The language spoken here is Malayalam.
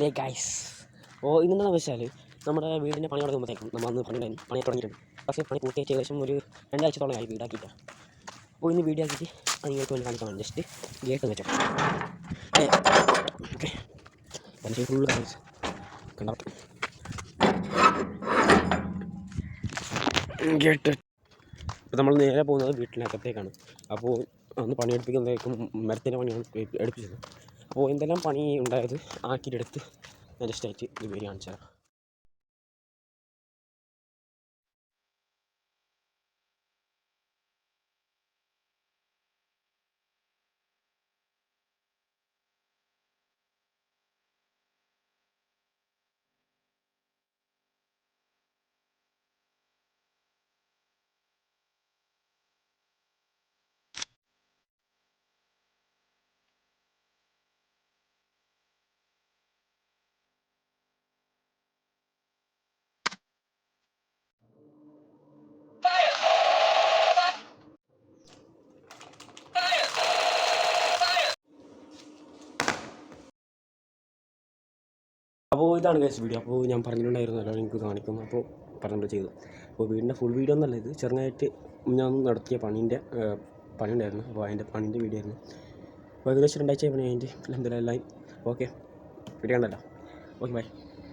ലേ ഗൈസ് ഓ ഇന്നെന്താണെന്ന് വെച്ചാൽ നമ്മുടെ വീടിന്റെ പണി തുടങ്ങുമ്പോഴത്തേക്കും നമ്മൾ അന്ന് പണി പണി തുടങ്ങിയിട്ടുണ്ട്. പക്ഷേ പണി പൂർത്തിയായിട്ട് ഏകദേശം ഒരു രണ്ടാഴ്ചത്തോളം ആയി വീടാക്കിയിട്ട് അപ്പോൾ ഇന്ന് വീഡിയോ ആക്കിയിട്ട് അത് നിങ്ങൾക്ക് വേണ്ടി കാണിക്കാൻ ജസ്റ്റ് ഗേറ്റ് വെച്ചോ. ഓക്കെ. ഫുൾ ഫുള്ള് കാണിച്ചു കണ്ടോ? ഗേറ്റ് ഇപ്പോൾ നമ്മൾ നേരെ പോകുന്നത് വീട്ടിനകത്തേക്കാണ്. അപ്പോൾ അന്ന് പണിയെടുപ്പിക്കുന്നതായിരിക്കും മരത്തിന്റെ പണിയാണ് എടുപ്പിച്ചത്. അപ്പോൾ എന്തെല്ലാം പണി ഉണ്ടായത്? ആക്കിയിട്ടെടുത്ത് ഞാൻ ആയിട്ട് ഇത് പേര് കാണിച്ചു തരാം അപ്പോൾ ഇതാണ് ഗൈസ് വീഡിയോ അപ്പോൾ ഞാൻ പറഞ്ഞിട്ടുണ്ടായിരുന്നല്ലോ എനിക്ക് കാണിക്കുന്നു. അപ്പോൾ പറഞ്ഞിട്ട് ചെയ്തു. അപ്പോൾ വീടിന്റെ ഫുൾ വീഡിയോ എന്നല്ല ഇത്. ചെറുതായിട്ട് ഞാൻ നടത്തിയ പണീന്റെ പണി ഉണ്ടായിരുന്നു അപ്പോൾ അതിന്റെ പണീന്റെ വീഡിയോ ആയിരുന്നു. അപ്പോൾ ഏകദേശം രണ്ടാഴ്ച പണി അതിന്റെ എന്തായാലും ഓക്കെ. വീഡിയോ ഉണ്ടല്ലോ ഓക്കെ ബൈ